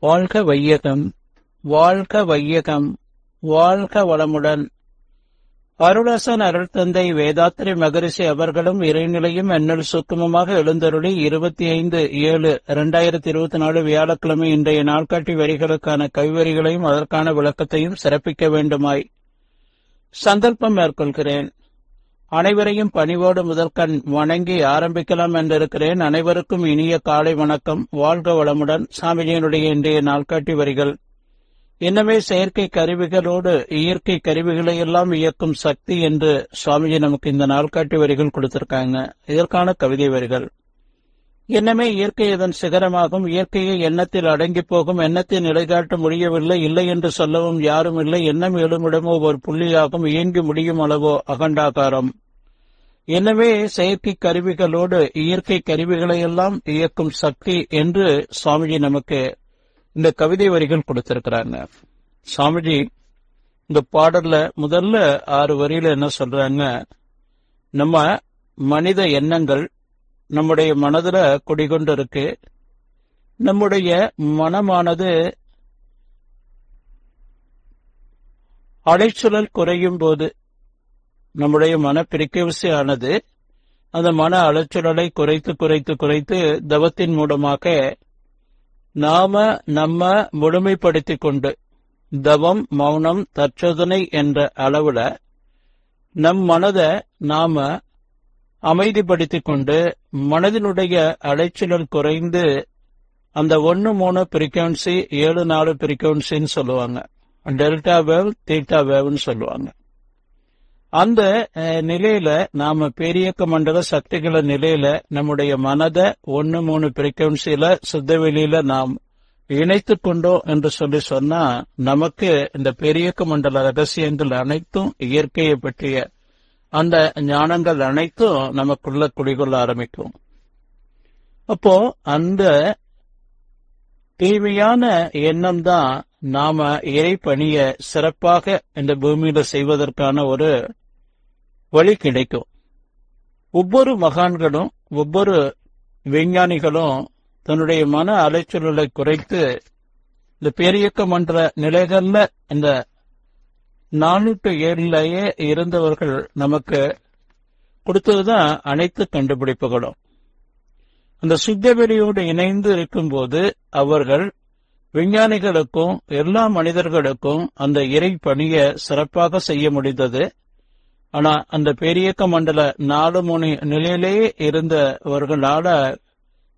வாழ்க வையகம் வாழ்க வையகம் வாழ்க வளமுடன். அருளசன் அருள் தந்தை வேதாத்திரி மகரிஷி அவர்களும் இறைநிலையும் என்னில் சுத்தமமாக எழுந்தருளி இருபத்தி ஐந்து ஏழு இரண்டாயிரத்தி இருபத்தி நாலு வியாழக்கிழமை இன்றைய நாள்காட்டி வரிகளுக்கான கைவரிகளையும் அதற்கான விளக்கத்தையும் சிறப்பிக்க வேண்டுமாய். சந்தர்ப்பம் மேற்கொள்கிறேன். அனைவரையும் பணிவோடு முதற்கண் வணங்கி ஆரம்பிக்கலாம் என்றிருக்கிறேன். அனைவருக்கும் இனிய காலை வணக்கம். வாழ்க வளமுடன். சாமிஜியனுடைய இன்றைய நாள்காட்டி வரிகள். இன்னமே செயற்கை கருவிகளோடு இயற்கை கருவிகளை எல்லாம் இயக்கும் சக்தி என்று சுவாமிஜி நமக்கு இந்த நாள்காட்டி வரிகள் கொடுத்திருக்காங்க. இதற்கான கவிதை வரிகள். என்னமே இயற்கை அதன் சிகரமாகும். இயற்கையை எண்ணத்தில் அடங்கி போகும். எண்ணத்தை நிலைகாட்ட முடியவில்லை. இல்லை என்று சொல்லவும் யாரும் இல்லை. எண்ணம் எழுமிடமோ ஒரு புள்ளியாகும். இயங்கி முடியும் அளவோ அகண்டாகாரம். எனவே செயற்கை கருவிகளோடு இயற்கை கருவிகளை எல்லாம் இயக்கும் சக்தி என்று சுவாமிஜி நமக்கு இந்த கவிதை வரிகள் கொடுத்திருக்கிறாங்க. சுவாமிஜி இந்த பாடல்ல முதல்ல ஆறு வரியில என்ன சொல்றாங்க? நம்ம மனித எண்ணங்கள் நம்முடைய மனதுல குடிகொண்டு இருக்கு நம்முடைய மனமானது அலைச்சூழல் குறையும் போது நம்முடைய மன பிரிக்கவிசை அந்த மன அலைச்சூழலை குறைத்து குறைத்து குறைத்து தவத்தின் மூலமாக நாம நம்ம முழுமைப்படுத்திக் கொண்டு தவம் மௌனம் தற்சோதனை என்ற அளவுல நம் மனதை நாம அமைதிப்படுத்திக் கொண்டு மனதினுடைய அலைச்சலல் குறைந்து அந்த ஒன்னு மூணு பிரிக்வன்சி ஏழு நாலு பிரிக்வன்சின்னு சொல்லுவாங்க. டெல்டா வேவ் தீட்டா வேவ்னு சொல்லுவாங்க. அந்த நிலையில நாம பெரியக்க மண்டல சக்திகள நிலையில நம்முடைய மனதை ஒன்னு மூணு பிரிக்வன்சியில சுத்தவெளியில நாம் இணைத்து கொண்டோம் என்று சொல்லி சொன்னா நமக்கு இந்த பெரியக்க மண்டல ரகசியங்கள் அனைத்தும் இயற்கையை பற்றிய அந்த ஞானங்கள் அனைத்தும் நமக்குள்ள குடிகொள்ள ஆரம்பிக்கும். அப்போ அந்த தீமையான எண்ணம் தான் நாம இறை பணிய சிறப்பாக இந்த பூமியில செய்வதற்கான ஒரு வழி கிடைக்கும். ஒவ்வொரு மகான்களும் ஒவ்வொரு விஞ்ஞானிகளும் தன்னுடைய மன அலைச்சல்களை குறைத்து இந்த பேரியக்கம் மன்ற நிலைகள்ல இந்த நானூற்று ஏழிலேயே இருந்தவர்கள் நமக்கு கொடுத்ததுதான் அனைத்து கண்டுபிடிப்புகளும். அந்த சுத்தவெளியோடு இணைந்து இருக்கும்போது அவர்கள் விஞ்ஞானிகளுக்கும் எல்லா மனிதர்களுக்கும் அந்த இறை பணியை சிறப்பாக செய்ய முடிந்தது. ஆனா அந்த பெரியக்க மண்டல நாலு மணி நிலையிலேயே இருந்தவர்களால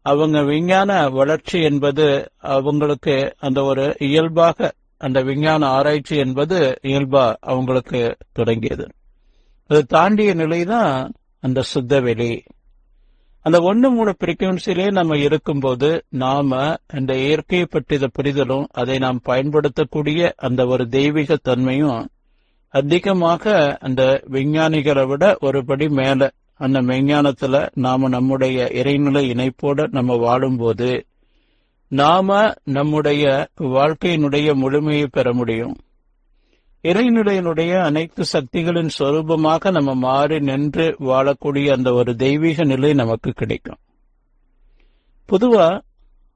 அவங்க விஞ்ஞான வளர்ச்சி என்பது அவங்களுக்கு அந்த ஒரு இயல்பாக அந்த விஞ்ஞான ஆராய்ச்சி என்பது இயல்பா அவங்களுக்கு தொடங்கியது. அது தாண்டிய நிலைதான் அந்த சுத்த வெளி. அந்த ஒன்னு மூணு பிரிக்குவன்சிலே நம்ம இருக்கும்போது நாம இந்த இயற்கையை பற்றிய புரிதலும் அதை நாம் பயன்படுத்தக்கூடிய அந்த ஒரு தெய்வீக தன்மையும் அதிகமாக அந்த விஞ்ஞானிகளை விட ஒருபடி மேல அந்த விஞ்ஞானத்துல நாம நம்முடைய இறைநிலை இணைப்போட நம்ம வாழும்போது நாம நம்முடைய வாழ்க்கையினுடைய முழுமையை பெற முடியும். இறைநிலையினுடைய அனைத்து சக்திகளின் சொரூபமாக நம்ம மாறி நின்று வாழக்கூடிய அந்த ஒரு தெய்வீக நிலை நமக்கு கிடைக்கும். பொதுவா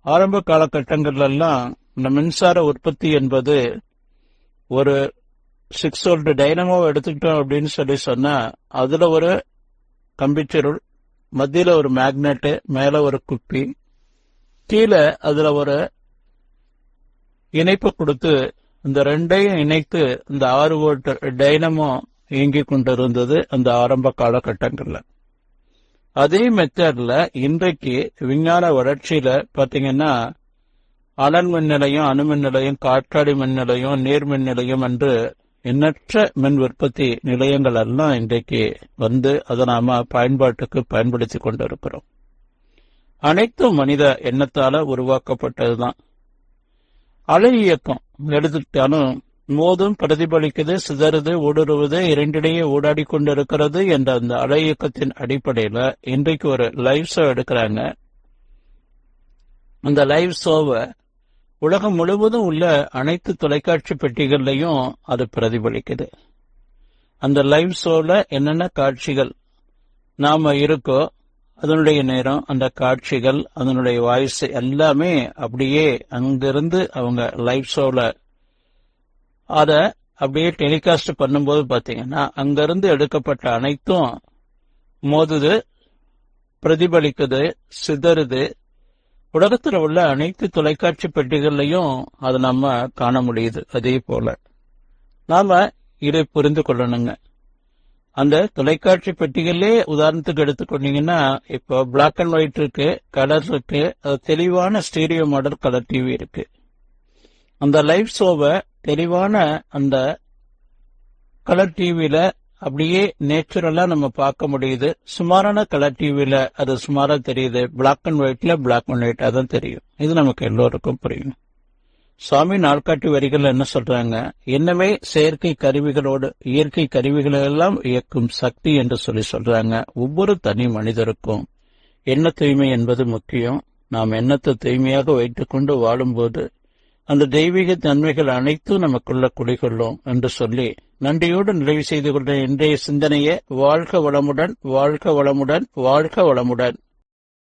ஆரம்ப காலகட்டங்கள்ல இந்த மின்சார உற்பத்தி என்பது ஒரு சிக்ஸ் வோல்ட் டைனமோ எடுத்துக்கிட்டோம் அப்படின்னு சொல்லி சொன்னா அதுல ஒரு கம்பிச்சருள் மத்தியில ஒரு மேக்னெட்டு மேல ஒரு குப்பி கீழே அதுல ஒரு இணைப்பு கொடுத்து இந்த ரெண்டையும் இணைத்து இந்த ஆறு வோல்ட் டைனமோ இயங்கிக் கொண்டிருந்தது அந்த ஆரம்ப காலகட்டங்கள்ல. அதே மெத்தட்ல இன்றைக்கு விஞ்ஞான வளர்ச்சியில பாத்தீங்கன்னா அனல் மின் நிலையம் அணுமின் நிலையம் காற்றாடி மின் நிலையம் நீர் மின் நிலையம் என்று எண்ணற்ற மின் உற்பத்தி நிலையங்கள் எல்லாம் இன்றைக்கு வந்து அதை நாம பயன்பாட்டுக்கு பயன்படுத்தி கொண்டிருக்கிறோம். அனைத்தும் மனித எண்ணத்தால உருவாக்கப்பட்டதுதான். அலை இயக்கம் எடுத்துக்கிட்டாலும் மோதும் பிரதிபலிக்குது சிதறுது ஊடுருவது இரண்டிடையே ஊடாடி கொண்டிருக்கிறது என்ற அந்த அலை இயக்கத்தின் அடிப்படையில இன்றைக்கு ஒரு லைவ் ஷோ எடுக்கிறாங்க. அந்த லைவ் ஷோவை உலகம் முழுவதும் உள்ள அனைத்து தொலைக்காட்சி பெட்டிகள்லையும் அது பிரதிபலிக்குது. அந்த லைவ் ஷோல என்னென்ன காட்சிகள் நாம இருக்கோ அதனுடைய நேரம் அந்த காட்சிகள் அதனுடைய வாய்ஸ் எல்லாமே அப்படியே அங்கிருந்து அவங்க லைவ் ஷோல அத அப்படியே டெலிகாஸ்ட் பண்ணும்போது பாத்தீங்கன்னா அங்கிருந்து எடுக்கப்பட்ட அனைத்தும் மோதுது பிரதிபலிக்குது சிதறுது. உலகத்தில் உள்ள அனைத்து தொலைக்காட்சி பெட்டிகள்லையும் அதை நம்ம காண முடியுது அதே போல. நாம இதை புரிந்து கொள்ளணுங்க. அந்த தொலைக்காட்சி பெட்டிகளே உதாரணத்துக்கு எடுத்துக்கொண்டீங்கன்னா இப்போ பிளாக் அண்ட் ஒயிட் இருக்கு கலர் இருக்கு அது தெளிவான ஸ்டீரியோ மாடல் கலர் டிவி இருக்கு. அந்த லைவ் ஷோவை தெளிவான அந்த கலர் டிவியில அப்படியே நேச்சுரலா நம்ம பார்க்க முடியுது. சுமாரான கலர் டிவியில அது சுமாரா தெரியுது. பிளாக் அண்ட் ஒயிட்ல பிளாக் அண்ட் ஒயிட் அதான் தெரியும். இது நமக்கு எல்லோருக்கும் புரியும். சுவாமி நாள்காட்டி வரிகள் என்ன சொல்றாங்க? என்னவே செயற்கை கருவிகளோடு இயற்கை கருவிகளை எல்லாம் இயக்கும் சக்தி என்று சொல்லி சொல்றாங்க. ஒவ்வொரு தனி மனிதருக்கும் எண்ண தூய்மை என்பது முக்கியம். நாம் எண்ணத்தை தூய்மையாக வைத்துக்கொண்டு வாழும்போது அந்த தெய்வீக தன்மைகள் அனைத்தும் நமக்குள்ள குடிகொள்ளும் என்று சொல்லி நன்றியோடு நிறைவு செய்து கொண்ட இன்றைய சிந்தனையை வாழ்க வளமுடன் வாழ்க வளமுடன் வாழ்க வளமுடன்.